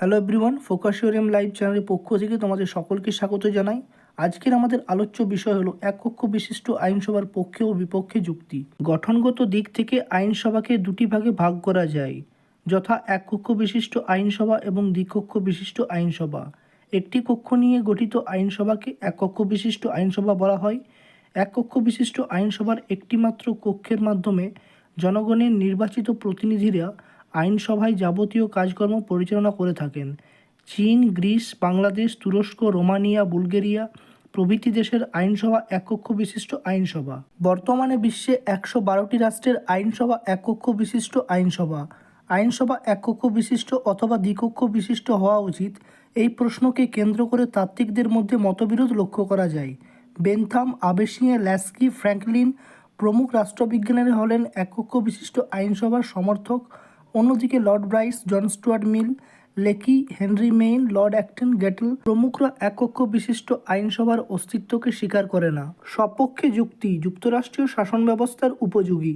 Hello everyone ফোকাসিওরিয়াম live চ্যানেলের পক্ষ থেকে তোমাদের সকলকে স্বাগত জানাই। আজকের আমাদের আলোচ্য বিষয় হলো এক কক্ষ বিশিষ্ট আইনসভার পক্ষে ও বিপক্ষে যুক্তি। গঠনগত দিক থেকে আইনসভাকে দুটি ভাগে ভাগ করা যায়। যথা এক কক্ষ বিশিষ্ট আইনসভা এবং দ্বিকক্ষ বিশিষ্ট আইনসভা। একটি কক্ষ নিয়ে গঠিত আইনসভাকে এক কক্ষ বিশিষ্ট আইনসভা বলা হয়। এক কক্ষ বিশিষ্ট আইনসভার একটিমাত্র কক্ষের মাধ্যমে জনগণের নির্বাচিত প্রতিনিধিরা আইনসভায় যাবতীয় কাজকর্ম পরিচালনা করে থাকেন। চীন, গ্রিস, বাংলাদেশ, তুরস্ক, রোমানিয়া, বুলগেরিয়া প্রভৃতি দেশের আইনসভা এককক্ষ বিশিষ্ট আইনসভা। বর্তমানে বিশ্বে একশো বারোটি রাষ্ট্রের আইনসভা এককক্ষ বিশিষ্ট আইনসভা। আইনসভা এককক্ষ বিশিষ্ট অথবা দ্বিকক্ষ বিশিষ্ট হওয়া উচিত এই প্রশ্নকে কেন্দ্র করে তাত্ত্বিকদের মধ্যে মতবিরোধ লক্ষ্য করা যায়। বেনথাম আবেসিয়ে ল্যাস্কি, ফ্র্যাঙ্কলিন প্রমুখ রাষ্ট্রবিজ্ঞানীরা হলেন এককক্ষ বিশিষ্ট আইনসভার সমর্থক অন্যদিকে Lord Bryce, John Stuart Mill, Lecky, Henry Maine, Lord Acton, Gettell প্রমুখরা একক্ষ বিশিষ্ট আইনসভার অস্তিত্বকে স্বীকার করে না। সপক্ষে যুক্তি, যুক্তরাষ্ট্রীয় শাসন ব্যবস্থার উপযোগী।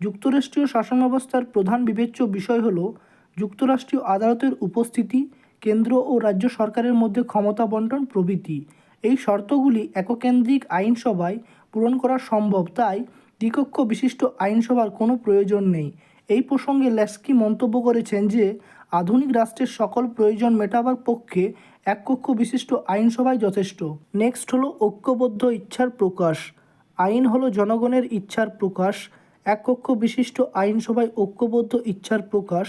যুক্তরাষ্ট্রীয় শাসন ব্যবস্থার প্রধান বিবেচ্য বিষয় হল যুক্তরাষ্ট্রীয় আদালতের উপস্থিতি, কেন্দ্র ও রাজ্য সরকারের মধ্যে ক্ষমতা বন্টন প্রভৃতি। এই শর্তগুলি এককেন্দ্রিক আইনসভায় পূরণ করা সম্ভব, তাই দ্বিকক্ষ বিশিষ্ট আইনসভার কোনো প্রয়োজন নেই। এই প্রসঙ্গে ল্যাস্কি মন্তব্য করেছেন যে, আধুনিক রাষ্ট্রের সকল প্রয়োজন মেটাবার পক্ষে এক কক্ষ বিশিষ্ট আইনসভাই যথেষ্ট। নেক্সট হলো ঐক্যবদ্ধ ইচ্ছার প্রকাশ। আইন হলো জনগণের ইচ্ছার প্রকাশ। এক কক্ষ বিশিষ্ট আইনসভায় ঐক্যবদ্ধ ইচ্ছার প্রকাশ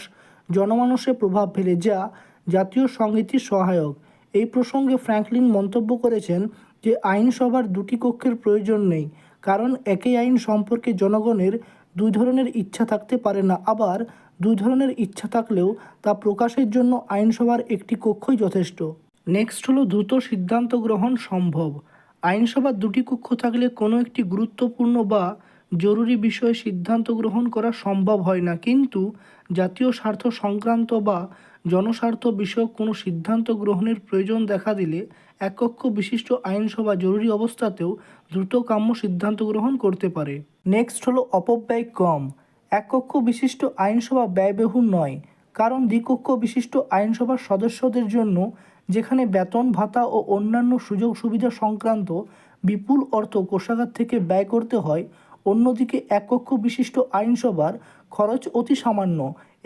জনমানসে প্রভাব ফেলে, যা জাতীয় সংহতির সহায়ক। এই প্রসঙ্গে ফ্র্যাঙ্কলিন মন্তব্য করেছেন যে, আইনসভার দুটি কক্ষের প্রয়োজন নেই, কারণ একই আইন সম্পর্কে জনগণের দুই ধরনের ইচ্ছা থাকতে পারে না। আবার দুই ধরনের ইচ্ছা থাকলেও তা প্রকাশের জন্য আইনসভার একটি কক্ষই যথেষ্ট। নেক্সট হলো, দ্রুত সিদ্ধান্ত গ্রহণ সম্ভব। আইনসভার দুটি কক্ষ থাকলে কোনো একটি গুরুত্বপূর্ণ বা জরুরি বিষয়ে সিদ্ধান্ত গ্রহণ করা সম্ভব হয় না। কিন্তু জাতীয় স্বার্থ সংক্রান্ত বা জনস্বার্থ বিষয়ক কোনো সিদ্ধান্ত গ্রহণের প্রয়োজন দেখা দিলে এক কক্ষ বিশিষ্ট আইনসভা জরুরি অবস্থাতেও দ্রুত কাম্য সিদ্ধান্ত গ্রহণ করতে পারে। নেক্সট হলো অপব্যয় কম এক কক্ষ বিশিষ্ট আইনসভা ব্যয়বহুল নয়, কারণ দ্বিকক্ষ বিশিষ্ট আইনসভার সদস্যদের জন্য যেখানে বেতন, ভাতা ও অন্যান্য সুযোগ সুবিধা সংক্রান্ত বিপুল অর্থ কোষাগার থেকে ব্যয় করতে হয়, অন্যদিকে এক কক্ষ বিশিষ্ট আইনসভার খরচ অতি সামান্য।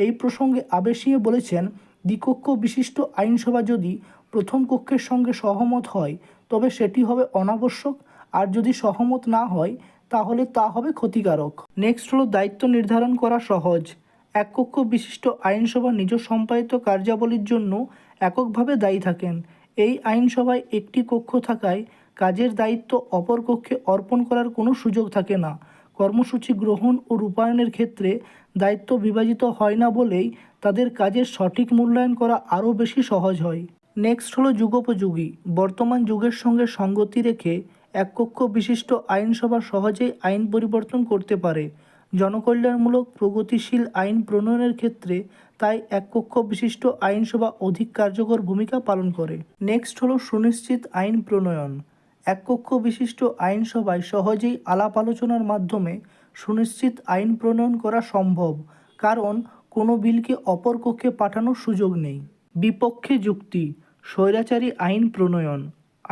এই প্রসঙ্গে আবেশিয়ে বলেছেন, দ্বিকক্ষ বিশিষ্ট আইনসভা যদি প্রথম কক্ষের সঙ্গে সহমত হয়, তবে সেটি হবে অনাবশ্যক, আর যদি সহমত না হয় তাহলে তা হবে ক্ষতিকারক। নেক্সট হলো দায়িত্ব নির্ধারণ করা সহজ। এক কক্ষ বিশিষ্ট আইনসভা নিজ সম্পাদিত কার্যাবলীর জন্য এককভাবে দায়ী থাকেন। এই আইনসভায় একটি কক্ষ থাকায় কাজের দায়িত্ব অপর কক্ষে অর্পণ করার কোনো সুযোগ থাকে না। কর্মসূচি গ্রহণ ও রূপায়ণের ক্ষেত্রে দায়িত্ব বিভাজিত হয় না বলেই তাদের কাজের সঠিক মূল্যায়ন করা আরও বেশি সহজ হয়। নেক্সট হলো যুগোপযোগী। বর্তমান যুগের সঙ্গে সঙ্গতি রেখে এক কক্ষ বিশিষ্ট আইনসভা সহজেই আইন পরিবর্তন করতে পারে। জনকল্যাণমূলক, প্রগতিশীল আইন প্রণয়নের ক্ষেত্রে তাই এক কক্ষ বিশিষ্ট আইনসভা অধিক কার্যকর ভূমিকা পালন করে। নেক্সট হলো সুনিশ্চিত আইন প্রণয়ন। এক কক্ষ বিশিষ্ট আইনসভায় সহজেই আলাপ আলোচনার মাধ্যমে সুনিশ্চিত আইন প্রণয়ন করা সম্ভব, কারণ কোনো বিলকে অপর কক্ষে পাঠানোর সুযোগ নেই। বিপক্ষে যুক্তি, স্বৈরাচারী আইন প্রণয়ন।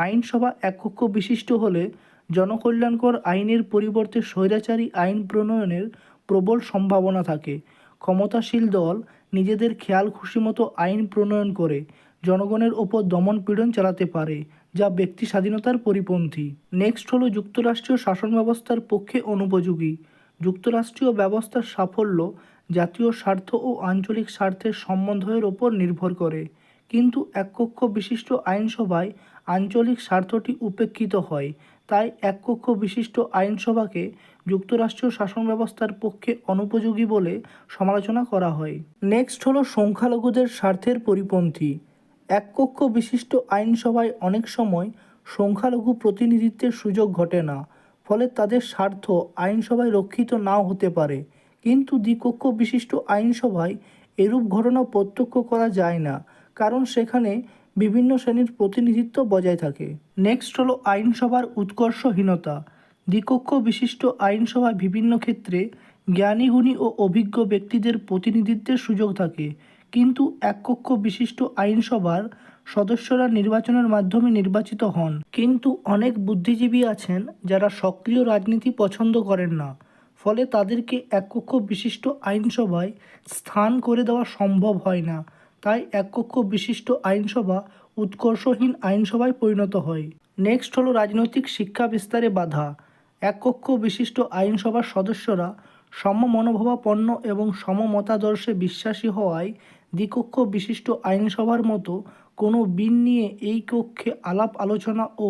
আইনসভা এক কক্ষ বিশিষ্ট হলে জনকল্যাণকর আইনের পরিবর্তে স্বৈরাচারী আইন প্রণয়নের প্রবল সম্ভাবনা থাকে। ক্ষমতাশীল দল নিজেদের খেয়াল খুশি মতো আইন প্রণয়ন করে, জনগণের ওপর দমন পীড়ন চালাতে পারে, যা ব্যক্তি স্বাধীনতার পরিপন্থী। নেক্সট হলো যুক্তরাষ্ট্রীয় শাসন ব্যবস্থার পক্ষে অনুপযোগী। যুক্তরাষ্ট্রীয় ব্যবস্থার সাফল্য জাতীয় স্বার্থ ও আঞ্চলিক স্বার্থের সমন্বয়ের ওপর নির্ভর করে। কিন্তু এক কক্ষ বিশিষ্ট আইনসভায় আঞ্চলিক স্বার্থটি উপেক্ষিত হয়। তাই এক কক্ষ বিশিষ্ট আইনসভাকে যুক্তরাষ্ট্রীয় শাসন ব্যবস্থার পক্ষে অনুপযোগী বলে সমালোচনা করা হয়। নেক্সট হলো সংখ্যালঘুদের স্বার্থের পরিপন্থী। এক কক্ষ বিশিষ্ট আইনসভায় অনেক সময় সংখ্যালঘু প্রতিনিধিত্বের সুযোগ ঘটে না, ফলে তাদের স্বার্থ আইনসভায় রক্ষিত নাও হতে পারে। কিন্তু দ্বিকক্ষ বিশিষ্ট আইনসভায় এরূপ ঘটনা প্রত্যক্ষ করা যায় না। কারণ সেখানে বিভিন্ন শ্রেণির প্রতিনিধিত্ব বজায় থাকে। নেক্সট হলো আইনসভার উৎকর্ষহীনতা। দ্বিকক্ষ বিশিষ্ট আইনসভায় বিভিন্ন ক্ষেত্রে জ্ঞানীগুণী ও অভিজ্ঞ ব্যক্তিদের প্রতিনিধিত্বের সুযোগ থাকে। কিন্তু এক কক্ষ বিশিষ্ট আইনসভার সদস্যরা নির্বাচনের মাধ্যমে নির্বাচিত হন। কিন্তু অনেক বুদ্ধিজীবী আছেন যারা সক্রিয় রাজনীতি পছন্দ করেন না। ফলে তাদেরকে এক কক্ষ বিশিষ্ট আইনসভায় স্থান করে দেওয়া সম্ভব হয় না। তাই এক কক্ষ বিশিষ্ট আইনসভা উৎকর্ষহীন আইনসভায় পরিণত হয়। নেক্সট হলো রাজনৈতিক শিক্ষা বিস্তারে বাধা। এককক্ষ বিশিষ্ট আইনসভার সদস্যরা সম মনোভাবাপন্ন এবং সমমতাদর্শে বিশ্বাসী হওয়ায় দ্বিকক্ষ বিশিষ্ট আইনসভার মতো কোনো বিল নিয়ে এই কক্ষে আলাপ আলোচনা ও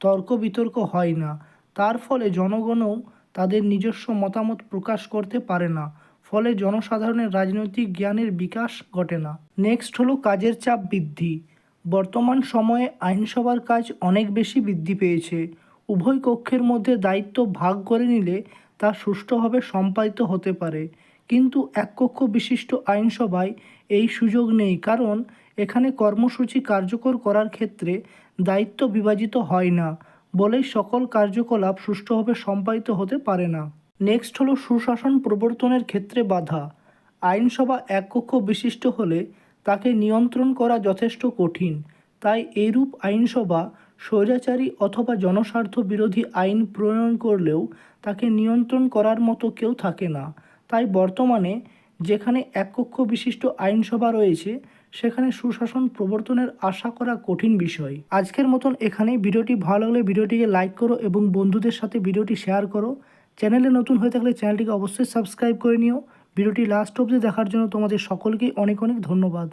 তর্ক বিতর্ক হয় না। তার ফলে জনগণও তাদের নিজস্ব মতামত প্রকাশ করতে পারে না। ফলে জনসাধারণের রাজনৈতিক জ্ঞানের বিকাশ ঘটে না। নেক্সট হলো কাজের চাপ বৃদ্ধি। বর্তমান সময়ে আইনসভার কাজ অনেক বেশি বৃদ্ধি পেয়েছে। উভয় কক্ষের মধ্যে দায়িত্ব ভাগ করে নিলে তা সুষ্ঠুভাবে সম্পাদিত হতে পারে। কিন্তু এক কক্ষ বিশিষ্ট আইনসভায় এই সুযোগ নেই কারণ এখানে কর্মসূচি কার্যকর করার ক্ষেত্রে দায়িত্ব বিভাজিত হয় না বলেই সকল কার্যকলাপ সুষ্ঠুভাবে সম্পাদিত হতে পারে না। নেক্সট হলো সুশাসন প্রবর্তনের ক্ষেত্রে বাধা। আইনসভা এক কক্ষ বিশিষ্ট হলে তাকে নিয়ন্ত্রণ করা যথেষ্ট কঠিন। তাই এইরূপ আইনসভা স্বৈরাচারী অথবা জনস্বার্থ বিরোধী আইন প্রণয়ন করলেও তাকে নিয়ন্ত্রণ করার মতো কেউ থাকে না। তাই বর্তমানে যেখানে এক কক্ষ বিশিষ্ট আইনসভা রয়েছে, সেখানে সুশাসন প্রবর্তনের আশা করা কঠিন বিষয়। আজকের মতন এখানেই। ভিডিওটি ভালো লাগলে ভিডিওটিকে লাইক করো এবং বন্ধুদের সাথে ভিডিওটি শেয়ার করো। চ্যানেলে নতুন হয়ে থাকলে চ্যানেলটিকে অবশ্যই সাবস্ক্রাইব করে নিও। ভিডিওটি লাস্ট অবধি দেখার জন্য তোমাদের সকলকেই অনেক অনেক ধন্যবাদ।